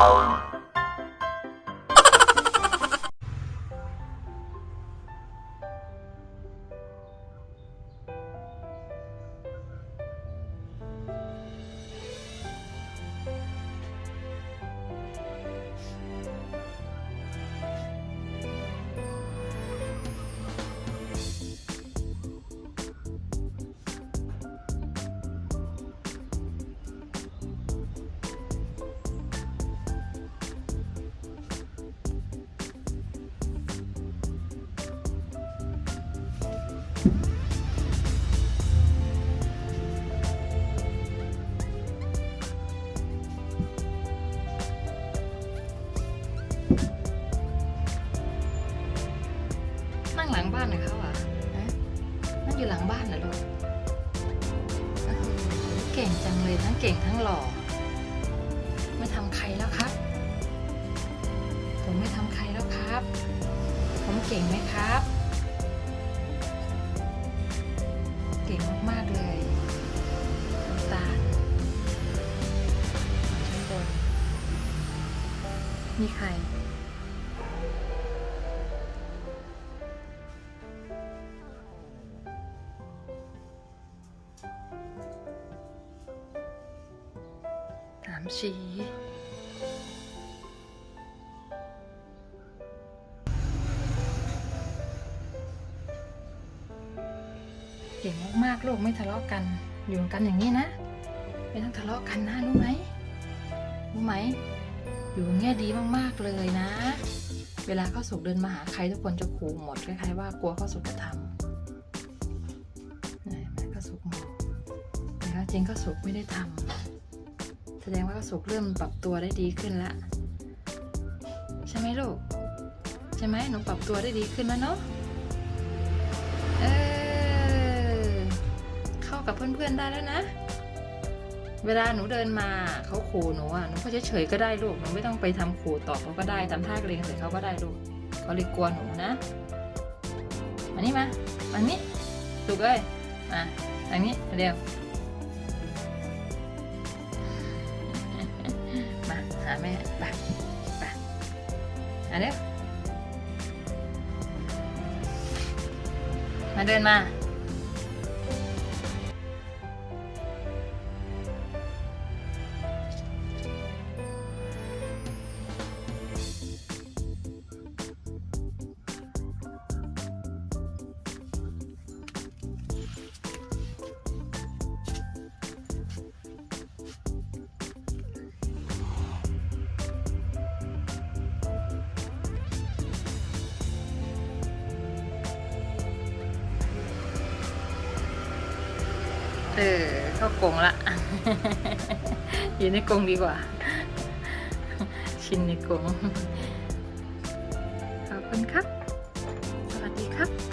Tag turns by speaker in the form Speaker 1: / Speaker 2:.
Speaker 1: Down. นั่งหลังบ้านเหรอเขาอะนั่งอยู่หลังบ้านเหรอลูกเก่งจังเลยทั้งเก่งทั้งหล่อ ไม่ทำใครแล้วครับ ผมไม่ทำใครแล้วครับ ผมเก่งไหมครับ งมาก ๆ เลยน้ำตาลชั้นบน มีใครสามสี เก่งมากๆลูกไม่ทะเลาะกัน อยู่กันอย่างนี้นะ ไม่ต้องทะเลาะกันนะรู้ไหมรู้ไหม อยู่อย่างเงี้ยดีมากๆเลยนะ เวลาข้าวสุกเดินมาหาใครทุกคนจะขู่หมดคล้ายๆว่ากลัวข้าวสุกจะทำไม่ข้าวสุกมองแต่จริงข้าวสุกไม่ได้ทำแสดงว่าข้าวสุกเริ่มปรับตัวได้ดีขึ้นละใช่ไหมลูก ใช่ไหมหนูปรับตัวได้ดีขึ้นแล้วเนาะ กับเพื่อนๆได้แล้วนะ เวลาหนูเดินมาเขาขู่หนูอะหนูก็เฉยๆก็ได้ลูกหนูไม่ต้องไปทำขู่ตอบเขาก็ได้ทำท่าเกรงใส่เขาก็ได้ลูกเขาเลยกลัวหนูนะมานี่มามานี่ลูกเอ้ยมาทางนี้เร็วมาหาแม่ไปไปมาเร็วมาเดินมา เออเข้ากงละ อยู่ในกงดีกว่า ชินในกงขอบคุณครับ สวัสดีครับ